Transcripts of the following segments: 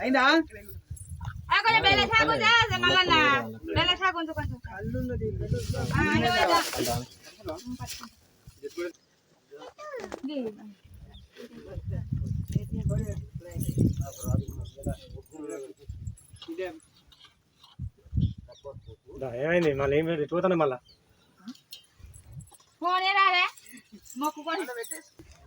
అయిందా. ఏమైంది? మళ్ళీ ఏం చూస్తాను మళ్ళా. ఫోన్ ఏ రాలే. మొక్కుకొని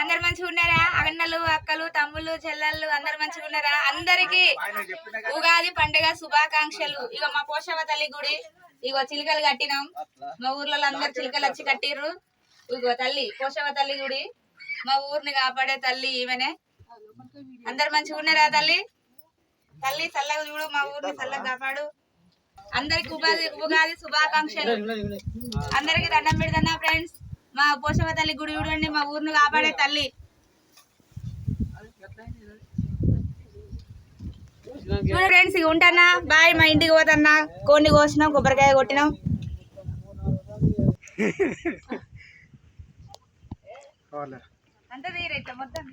అందరు మంచిగా ఉన్నారా? అన్నలు అక్కలు తమ్ముళ్ళు చెల్లెళ్ళు అందరు మంచిగా ఉన్నారా? అందరికి ఉగాది పండుగ శుభాకాంక్షలు. ఇక మా పోషవ తల్లి గుడి. ఇగో చిలుకలు కట్టినాం. మా ఊర్లో అందరు చిలుకలు వచ్చి కట్టిర్రు. ఇగో తల్లి పోషవ తల్లి గుడి. మా ఊరిని కాపాడే తల్లి ఈమెనే. అందరు మంచిగా ఉన్నారా తల్లి? తల్లి చల్లగా చూడు మా ఊరిని చల్లగా కాపాడు. అందరికి ఉగాది ఉగాది శుభాకాంక్షలు. అందరికి దండం పెడుతున్నా ఫ్రెండ్స్ మా పోషవ తల్లి గుడి చూడండి మా ఊరిని కాపాడే తల్లి. ఫ్రెండ్స్ ఇక ఉంటానా? బాయ్ మా ఇంటికి పోతన్నా కోడిని కోసినాం కొబ్బరికాయ కొట్టినాం. అంత తీరైతే మొత్తం.